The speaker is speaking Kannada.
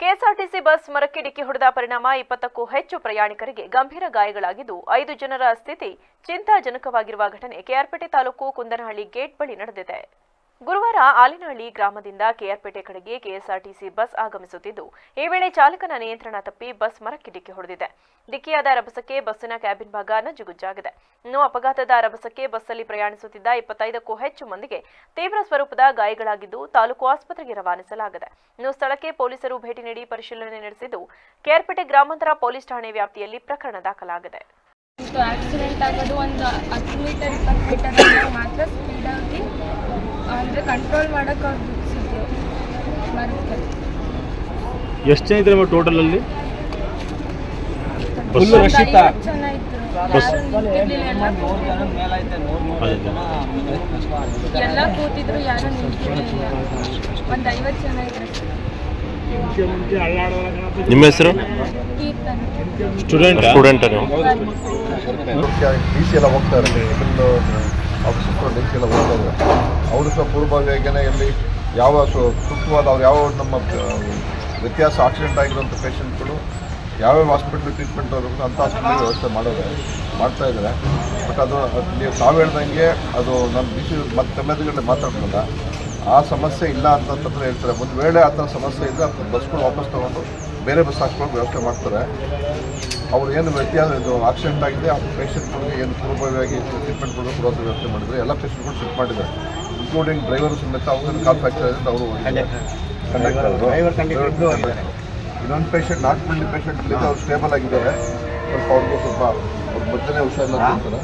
ಕೆಎಸ್ಆರ್ಟಿಸಿ ಬಸ್ ಮರಕ್ಕೆ ಡಿಕ್ಕಿ ಹೊಡೆದ ಪರಿಣಾಮ ಇಪ್ಪತ್ತಕ್ಕೂ ಹೆಚ್ಚು ಪ್ರಯಾಣಿಕರಿಗೆ ಗಂಭೀರ ಗಾಯಗಳಾಗಿದ್ದು ಐದು ಜನರ ಸ್ಥಿತಿ ಚಿಂತಾಜನಕವಾಗಿರುವ ಘಟನೆ ಕೆಆರ್ಪೇಟೆ ತಾಲೂಕು ಕುಂದನಹಳ್ಳಿ ಗೇಟ್ ಬಳಿ ನಡೆದಿದೆ. ಗುರುವಾರ ಆಲಿನಹಳ್ಳಿ ಗ್ರಾಮದಿಂದ ಕೆಆರ್ಪೇಟೆ ಕಡೆಗೆ ಕೆಎಸ್ಆರ್ಟಿಸಿ ಬಸ್ ಆಗಮಿಸುತ್ತಿದ್ದು, ಈ ವೇಳೆ ಚಾಲಕನ ನಿಯಂತ್ರಣ ತಪ್ಪಿ ಬಸ್ ಮರಕ್ಕೆ ಡಿಕ್ಕಿ ಹೊಡೆದಿದೆ. ಡಿಕ್ಕಿಯಾದ ರಭಸಕ್ಕೆ ಬಸ್ಸಿನ ಕ್ಯಾಬಿನ್ ಭಾಗ ನಜ್ಜುಗುಜ್ಜಾಗಿದೆ ಇನ್ನು ಅಪಘಾತದ ರಭಸಕ್ಕೆ ಬಸ್ಸಲ್ಲಿ ಪ್ರಯಾಣಿಸುತ್ತಿದ್ದ ಇಪ್ಪತ್ತೈದಕ್ಕೂ ಹೆಚ್ಚು ಮಂದಿಗೆ ತೀವ್ರ ಸ್ವರೂಪದ ಗಾಯಗಳಾಗಿದ್ದು, ತಾಲೂಕು ಆಸ್ಪತ್ರೆಗೆ ರವಾನಿಸಲಾಗಿದೆ. ಇನ್ನು ಸ್ಥಳಕ್ಕೆ ಪೊಲೀಸರು ಭೇಟಿ ನೀಡಿ ಪರಿಶೀಲನೆ ನಡೆಸಿದ್ದು, ಕೆಆರ್ಪೇಟೆ ಗ್ರಾಮಾಂತರ ಪೊಲೀಸ್ ಠಾಣೆ ವ್ಯಾಪ್ತಿಯಲ್ಲಿ ಪ್ರಕರಣ ದಾಖಲಾಗಿದೆ. ಆಕ್ಸಿಡೆಂಟ್ ಆಗೋದು, ಒಂದು ಹತ್ತು ಮೀಟರ್ ಇಪ್ಪತ್ತು ಮೀಟರ್ ಕಂಟ್ರೋಲ್ ಮಾಡಕ್ಕೆ ಅವ್ರು ಬಿಡಿಸಿದ್ರು ಬರುತ್ತೆ ಎಷ್ಟು ಜನ ಇದ್ರೆ ಟೋಟಲ್ ಅಲ್ಲಿ? ಬಸ್ ಒಂದು ರಶೀತ? ಐವತ್ತು ಜನ ಇದ್ರು. ಯಾರು ನಿಂತಿರ್ಲಿಲ್ಲ ಎಲ್ಲ ಕೂತಿದ್ರು. ಎಲ್ಲ ಕೂತಿದ್ರು ಯಾರು ನಿಂತಿರಲಿಲ್ಲ. ಒಂದು ಐವತ್ತು ಜನ ಇದ್ರು. ನಿಮ್ಮ ಹೆಸರು? ಕೀರ್ತನ. ಸ್ಟೂಡೆಂಟ್ ಸ್ಟೂಡೆಂಟ್ ನೀವು? ಡಿ ಸಿ ಎಲ್ಲ ಹೋಗ್ತಾ ಇರಲಿ ಡಿ ಸಿ ಎಲ್ಲ ಹೋಗ್ತಾ ಇದ್ದಾರೆ. ಅವರು ಸಹ ಪೂರ್ವಭಾವಿಯಾಗಿಯೇ ಇಲ್ಲಿ ಯಾವ ಸು- ಸೂಕ್ತವಾದ ಅವ್ರು ಯಾವ ನಮ್ಮ ವ್ಯತ್ಯಾಸ ಆಕ್ಸಿಡೆಂಟ್ ಆಗಿರುವಂಥ ಪೇಷಂಟ್ಗಳು ಯಾವ್ಯಾವ ಹಾಸ್ಪಿಟ್ಲ್ ಟ್ರೀಟ್ಮೆಂಟ್ ಅವ್ರಿಗೆ ಅಂಥ ಹಾಸ್ಪಿಟಲ್ ವ್ಯವಸ್ಥೆ ಮಾಡೋದು, ಮಾಡ್ತಾ ಇದ್ದಾರೆ. ಬಟ್ ಅದು ನೀವು ತಾವು ಹೇಳ್ದಂಗೆ ಅದು ನಾನು ಬಿಸಿ ಮತ್ತೆ ತಮ್ಮೆದುರುಗಡೆ ಮಾತಾಡ್ತಲ್ಲ ಆ ಸಮಸ್ಯೆ ಇಲ್ಲ ಅಂತಂತಂದ್ರೆ ಹೇಳ್ತಾರೆ. ಒಂದು ವೇಳೆ ಆ ಥರ ಸಮಸ್ಯೆ ಇದ್ದರೆ ಬಸ್ಗಳು ವಾಪಸ್ ತೊಗೊಂಡು ಬೇರೆ ಬಸ್ ಹಾಕ್ಸ್ಕೊಳ್ಳೋಕೆ ವ್ಯವಸ್ಥೆ ಮಾಡ್ತಾರೆ. ಅವ್ರು ಏನು ವ್ಯತ್ಯಾಸ, ಇದು ಆಕ್ಸಿಡೆಂಟ್ ಆಗಿದೆ, ಆ ಪೇಷಂಟ್ಗಳಿಗೆ ಏನು ಪೂರ್ವಭಾವಿಯಾಗಿ ಟ್ರೀಟ್ಮೆಂಟ್ ಕೊಡೋದು ವ್ಯವಸ್ಥೆ ಮಾಡಿದರೆ ಎಲ್ಲ ಪೇಷಂಟ್ಗಳು ಟ್ರೀಟ್ ಮಾಡಿದ್ದಾರೆ. ಇನ್ಕ್ಲೂಡಿಂಗ್ ಡ್ರೈವರ್ ಸಮೇತ ಅವ್ರಿಗೆ ಕಾಲ್ ಫ್ಯಾಕ್ಚರ್ ಅವರು ಇನ್ನೊಂದು ಪೇಷಂಟ್ ನಾಲ್ಕು ಮಂದಿ ಪೇಷಂಟ್ ಅವ್ರು ಸ್ಟೇಬಲ್ ಆಗಿದ್ದಾರೆ. ಸ್ವಲ್ಪ ಅವ್ರಿಗೂ ಸ್ವಲ್ಪ ಅವ್ರ ಮಧ್ಯೆ ಹುಷಾರಿಲ್ಲ ಅಂತಾರೆ